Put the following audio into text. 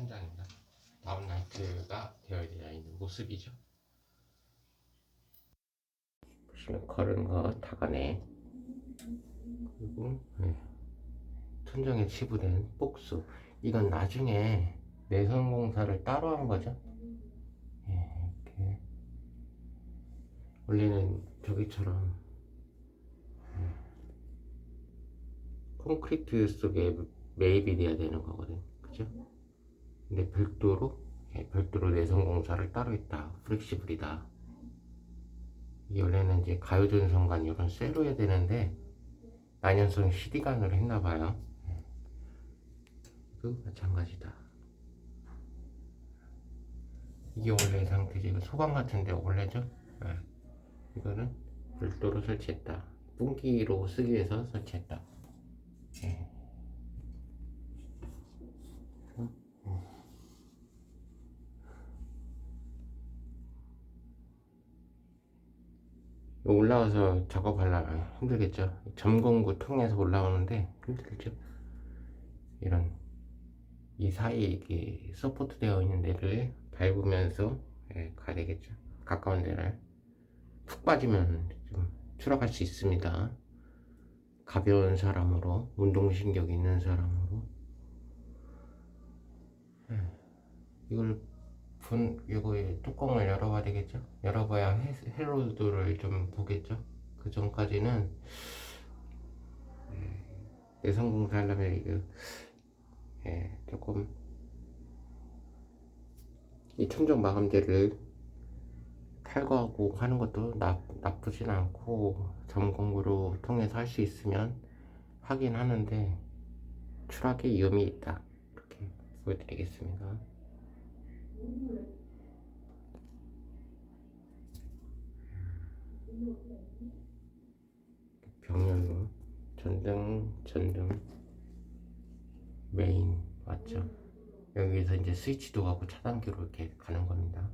천장입니다. 다운라이트가 되어 있는 모습이죠. 보시면 걸은 거 다가네. 그리고 네. 천장에 치부된 복수. 이건 나중에 내선 공사를 따로 한 거죠. 예, 이렇게 원래는 저기처럼 음, 콘크리트 속에 매입이 돼야 되는 거거든, 그죠? 근데 별도로 예, 별도로 내선 공사를 따로 했다. 플렉시블이다. 원래는 이제 가요전선관 이런 쇠로 해야 되는데 난연성 CD관으로 했나 봐요. 그 마찬가지다. 이게 원래 상태지. 소방 같은데 원래죠? 예. 이거는 별도로 설치했다. 분기로 쓰기 위해서 설치했다. 올라와서 작업하려면 힘들겠죠. 점공구 통해서 올라오는데 힘들죠. 이런 이 사이에 서포트 되어 있는 데를 밟으면서 예, 가야 되겠죠. 가까운 데를 푹 빠지면 좀 추락할 수 있습니다. 가벼운 사람으로 운동신경 있는 사람으로 예, 이걸 분 이거의 뚜껑을 열어봐야 되겠죠. 열어봐야 해- 헬로드를 좀 보겠죠. 그 전까지는 예, 내성공사 하려면 이거 예, 조금 이 천정 마감재를 탈거하고 하는 것도 나, 나쁘진 않고 점검으로 통해서 할 수 있으면 하긴 하는데 추락의 위험이 있다 이렇게 보여드리겠습니다. 병렬로 전등 전등 메인 맞죠? 여기서 이제 스위치도 가고 차단기로 이렇게 가는 겁니다.